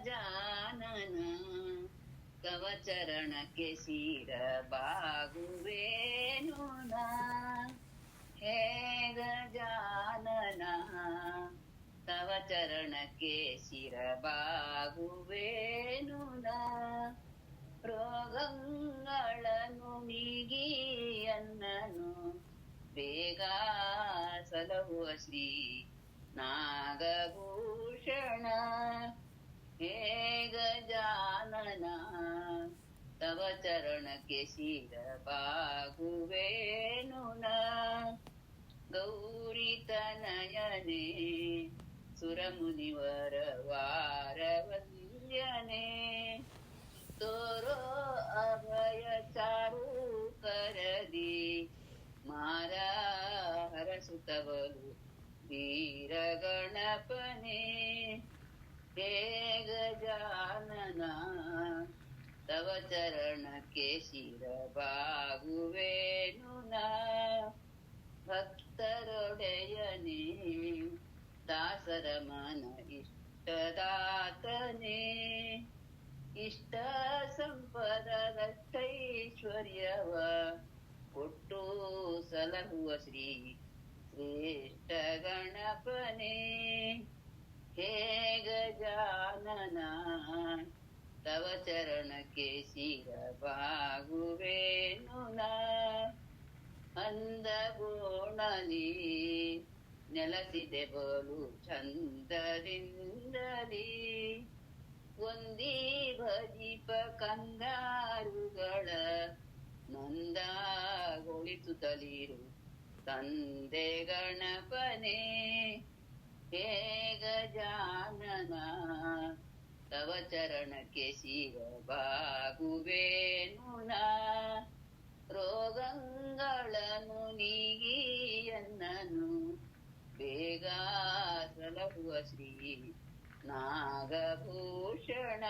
ಗಜಾನನ ಕವಚರಣಕ್ಕೆ ಶಿರಬಾಗುವೇನು ಹೇ ಗಜಾನನ ತವ ಚರಣಕ್ಕೆ ಶಿರ ಬಾಗುವೇನು ನಾ. ರೋಗಗಳನ್ನು ನೀಗಿ ಅನ್ನನು, ಬೇಗ ಸಲಹುವ ಶ್ರೀ ನಾಗಭೂಷಣ. ಹೇ ಗಜಾನನ ತವ ಚರಣಕ್ಕೆ ಶಿರ ಬಾಗುವೇನು ನಾ ಗೌರಿ ತನಯನೆ ಸುರಮುನಿವರ ವಾರವಲ್ಯನೆ. ತೋರೋ ಅಭಯ ಚಾರು ಕರದಿ ಮಾರ ಹರಸುತವರು ವೀರ ಗಣಪನೆ ಗಜಾನನ ತವ ಚರಣಕ್ಕೆ ಶಿರ ಬಾಗುವೇನು ನಾ ಭಕ್ತರೊಡೆಯನೇ, ದಾಸರ ಮನ ಇಷ್ಟದಾತನೇ. ಇಷ್ಟ ಸಂಪದ ಸಂಪದದಷ್ಟೈಶ್ವರ್ಯವ ಕೊಟ್ಟು ಸಲಹುವ ಶ್ರೀ ಶ್ರೇಷ್ಠ ಗಣಪನೇ. ಹೇ ಗಜಾನನ ತವ ಚರಣಕ್ಕೆ ಶಿರ ಬಾಗುವೇನು ನಾ. ಅಂದ ಗೋಣಲಿ ನೆಲಸಿದೆ ಬಲು ಚಂದದಿಂದಲಿ ಒಂದಿ ಭಜಿಪ ಕಂದಾರುಗಳ ನೊಂದಗೊಳಿಸುತ್ತಲಿರು ತಂದೆ ಗಣಪನೆ. ಹೇಗ ಗಜಾನನ ತವ ಚರಣಕ್ಕೆ ಶಿರಬಾಗುವೇನು ರೋಗಂಗಳನು ನಾ. ರೋಗಗಳನ್ನು ನೀಗಿ ಎನ್ನನು. ಬೇಗ ಸಲಹುವ ಶ್ರೀ ನಾಗಭೂಷಣ.